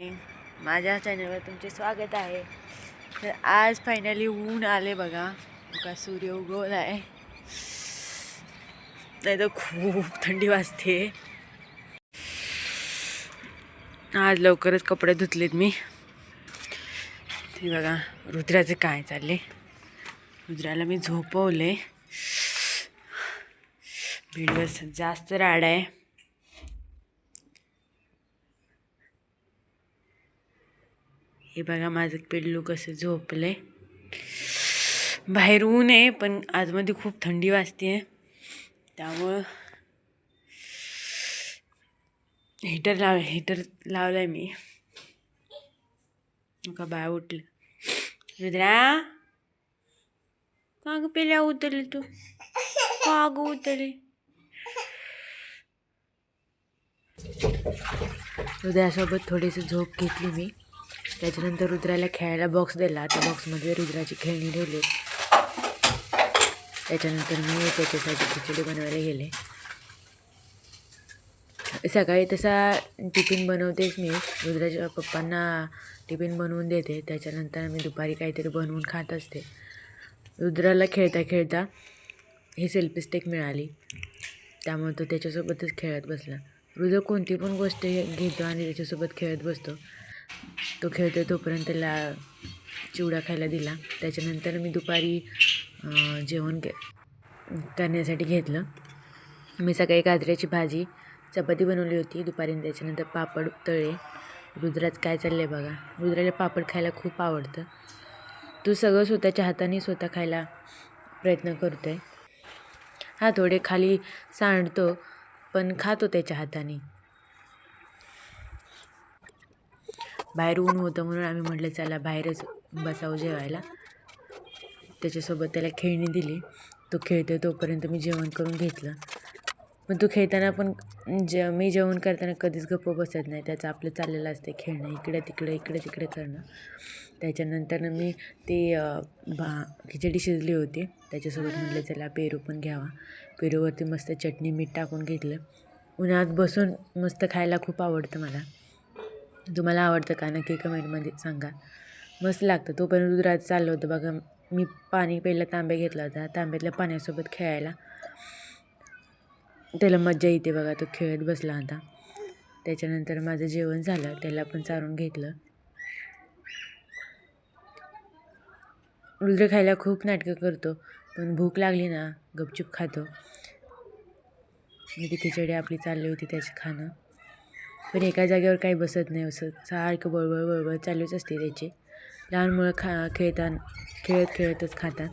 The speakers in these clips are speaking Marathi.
माझ्या चॅनलवर तुमचे स्वागत आहे. तर आज फायनली ऊन आले बघा. का सूर्य उगवला आहे. नाही तर खूप थंडी वाजते. आज लवकरच कपडे धुतलेत मी. ते बघा रुद्राचे काय चालले? रुद्राला मी झोपवले. व्हिडिओ जास्त राड आहे. हे बघा माझं पिल्लू कसं झोपलं आहे बाहेर ऊन आहे पण आतमध्ये खूप थंडी वाजते आहे त्यामुळं हीटर लाव हीटर लावलं आहे मी. का बाय उठलं. रुद्रा! का ग पेल्या उतरले तू. का ग उद्यासोबत थोडीशी झोप घेतली मी. त्याच्यानंतर रुद्राला खेळायला बॉक्स दिला. त्या बॉक्समध्ये रुद्राची खेळणी ठेवली. त्याच्यानंतर मी त्याच्यासाठी खिचडी बनवायला गेले. सकाळी तसा टिफिन बनवतेच मी. रुद्राच्या पप्पांना टिफिन बनवून देते. त्याच्यानंतर मी दुपारी काहीतरी बनवून खात असते. रुद्राला खेळता खेळता ही सेल्फी स्टिक मिळाली. त्यामुळे तो त्याच्यासोबतच खेळत बसला. रुद्र कोणती पण गोष्ट घेतो आणि त्याच्यासोबत खेळत बसतो. तो खेळतो तोपर्यंत त्याला चिवडा खायला दिला. त्याच्यानंतर मी दुपारी जेवण के करण्यासाठी घेतलं. मी सकाळी गाजऱ्याची भाजी चपाती बनवली होती दुपारी त्याच्यानंतर पापड तळे. रुद्रात काय चाललं आहे बघा. रुद्राला पापड खायला खूप आवडतं. तू सगळं स्वतःच्या हाताने स्वतः खायला प्रयत्न करतो आहे हा थोडे खाली सांडतो पण खातो त्याच्या हाताने. बाहेर ऊन होतं म्हणून आम्ही म्हटलं चला बाहेरच बसावं जेवायला. त्याच्यासोबत त्याला खेळणी दिली. तो खेळतो तोपर्यंत मी जेवण करून घेतलं. पण तो खेळताना पण जे मी जेवण करताना कधीच गप्प बसत नाही. त्याचं आपलं चाललेलं असते खेळणं. इकडे तिकडे इकडे तिकडे करणं. त्याच्यानंतर मी ती भा खिचडी शिजली होती. त्याच्यासोबत म्हटलं चला पेरू पण घ्यावा. पेरूवरती मस्त चटणी मीठ टाकून घेतलं. उन्हात बसून मस्त खायला खूप आवडतं मला. तुम्हाला आवडतं का? नक्की कमेंटमध्ये सांगा. मस्त लागतं. तोपर्यंत दुधात चाललं होतं बघा. मी पाणी पहिला तांब्या घेतला होता. तांब्यातल्या पाण्यासोबत खेळायला. त्याला मज्जा येते बघा. तो खेळत बसला होता. त्याच्यानंतर माझं जेवण झालं. त्याला पण चारून घेतलं. रुद्र खायला खूप नाटकं करतो. पण भूक लागली ना गपचूप खातो. मी ती खिचडी आपली चालली होती त्याची खाणं. पण एका जागेवर काही बसत नाही असं. सारखं बळबळ बळबळ चालूच असते त्याची. लहान मुलं खा खेळताना खेळत खेळतच खातात.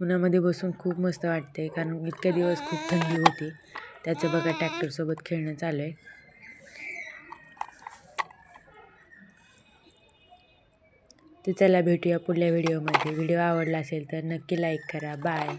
उन्हामध्ये बसून खूप मस्त वाटते कारण इतक्या दिवस खूप थंडी होती. त्याचं बघा ट्रॅक्टरसोबत खेळणं चालू आहे. तर चला भेटूया पुढल्या व्हिडिओमध्ये व्हिडिओ आवडला असेल तर नक्की लाईक करा. बाय